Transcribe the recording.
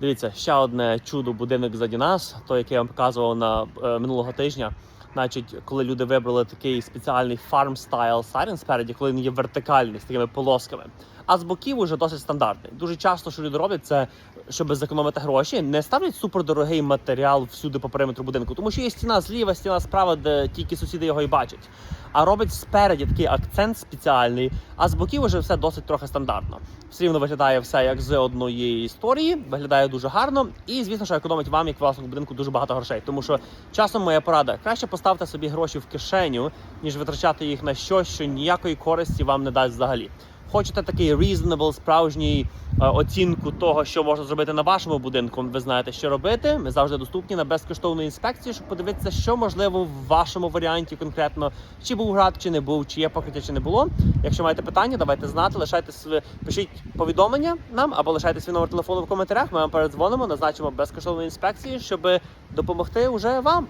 Дивіться, ще одне чудо будинок ззаді нас, той, який я вам показував на е, минулого тижня. Значить, коли люди вибрали такий спеціальний farm style сайрен спереді, коли він є вертикальний з такими полосками. А з боків уже досить стандартний. Дуже часто, що люди роблять, це щоб зекономити гроші, не ставлять супердорогий матеріал всюди по периметру будинку, тому що є стіна зліва, стіна справа, де тільки сусіди його і бачать. А робить спереді такий акцент спеціальний, а з боків уже все досить трохи стандартно. Все рівно виглядає все як з одної історії, виглядає дуже гарно, і звісно, що економить вам, як власнику будинку, дуже багато грошей. Тому що часом моя порада краще поставте собі гроші в кишеню, ніж витрачати їх на щось, що ніякої користі вам не дасть взагалі. Хочете такий reasonable, справжній е, оцінку того, що можна зробити на вашому будинку. Ви знаєте, що робити. Ми завжди доступні на безкоштовну інспекцію, щоб подивитися, що можливо в вашому варіанті конкретно, чи був град, чи не був, чи є покриття, чи не було. Якщо маєте питання, давайте знати. Лишайте свої, пишіть повідомлення нам або лишайте свій номер телефону в коментарях. Ми вам передзвонимо, назначимо безкоштовну інспекцію, щоб допомогти уже вам.